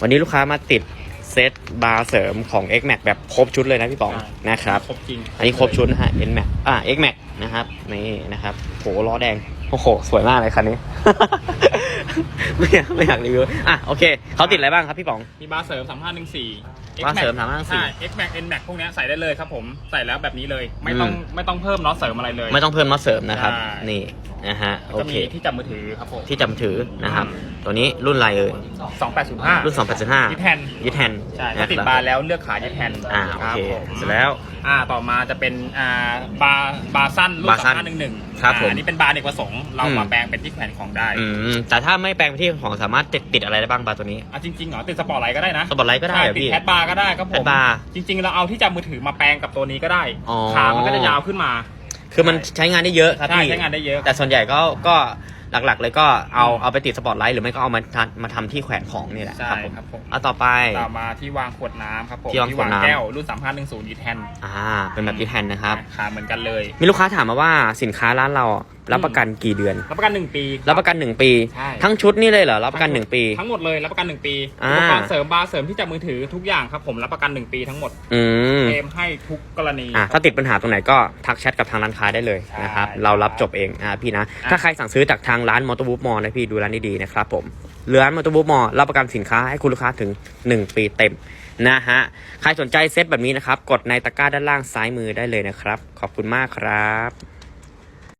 วันนี้ลูกค้ามาติดเซตบาร์เสริมของ X Max แบบครบชุดเลยนะพี่ป๋องใช่นะครับ ครบจริงอันนี้ครบชุดนะฮะ N Max อ่า X Max นะครับนี่นะครับโหล้อแดงโอ้โหสวยมากเลยคันนี้ ไม่อยากไม่อยากรีวิวอะโอเคเขาติดอะไรบ้างครับพี่ป๋อง มีบาร์เสริม 3514 บาร์เสริม3514ใช่ X Max N Max พวกเนี้ยใส่ได้เลยครับผมใส่แล้วแบบนี้เลย ไม่ต้องอืมไม่ต้องเพิ่มน็อตเสริมอะไรเลย ไม่ต้องเพิ่มน็อตเสริมนะครับใช่นี่นะฮะโอก็เคมีที่จับมือถือครับผมที่จำถือนะครับ ตัวนี้รุ่นอะไรเอ่ย2805รุ่น285ยึดแทนยึดแทนใช่นะคถ้าติดบาร์แล้วเลือกขายึดแทนอ่าโอรับเคผมเสร็จแล้ว อ่าต่อมาจะเป็นอ่าบาร์บาร์สั้นรุ่นบาร์สั้น2511ครับผมอ่าอันนี้เป็นบาร์เอกประสงค์เราอืม มาแปลงเป็นที่แขวนของได้อืมแต่ถ้าไม่แปลงไปที่ของสามารถติดติดอะไรได้บ้างบาร์ตัวนี้อะจริงๆเหรอติดสปอร์ตไลท์ก็ได้นะสปอตไลท์ก็ได้ใช่เหรอติดพี่แคดบาร์ก็ได้ครับผมแคทบาร์จริงๆเราเอาที่จับมือถือมาแปลงกับตัวนี้ก็ได้อ๋อ ขามันก็จะยาวขึ้นมา คือมันใช้งานได้เยอะครับใช่พี่ใช้งานได้เยอะ แต่ส่วนใหญ่ก็ก็หลักๆ เลยก็เอาอืมเอาไปติดสปอตไลท์หรือไม่ก็เอามาทำมาทำที่แขวนของนี่แหละใช่ครับผมครับผมเอาต่อไป ต่อมาที่วางขวดน้ำครับผมที่วางขวดน้ำ แก้วรุ่น 3510 d แทนอ่าเป็นแบบที่แทนนะครับ ขาเหมือนกันเลย มีลูกค้าถามมาว่าสินค้าร้านเรา รับประกันกี่เดือน รับประกัน 1 ปี รับประกัน 1 ปี ใช่ ทั้งชุดนี่เลยเหรอ รับประกัน 1 ปี ทั้งหมดเลยรับประกัน 1 ปีอ่า อุปกรณ์เสริมบาร์เสริมที่จับมือถือทุกอย่างครับผมรับประกัน 1 ปีทั้งหมดอืมเกมให้ทุกกรณี อ่าถ้าติดปัญหาตรงไหนก็ทักแชทกับทางร้านค้าได้เลยใช่นะครับเรารับจบเองอ่าพี่นะอะถ้าใครสั่งซื้อจากทางร้านมอเตอร์บุ๊กมอลนะพี่ดูร้านดีๆนะครับผมร้านมอเตอร์บุ๊กมอลรับประกันสินค้าให้คุณลูกค้าถึง 1 ปีเต็มนะฮะ ใครสนใจเซตแบบนี้นะครับ กดในตะกร้าด้านล่างซ้ายมือได้เลยนะครับ ขอบคุณมากครับ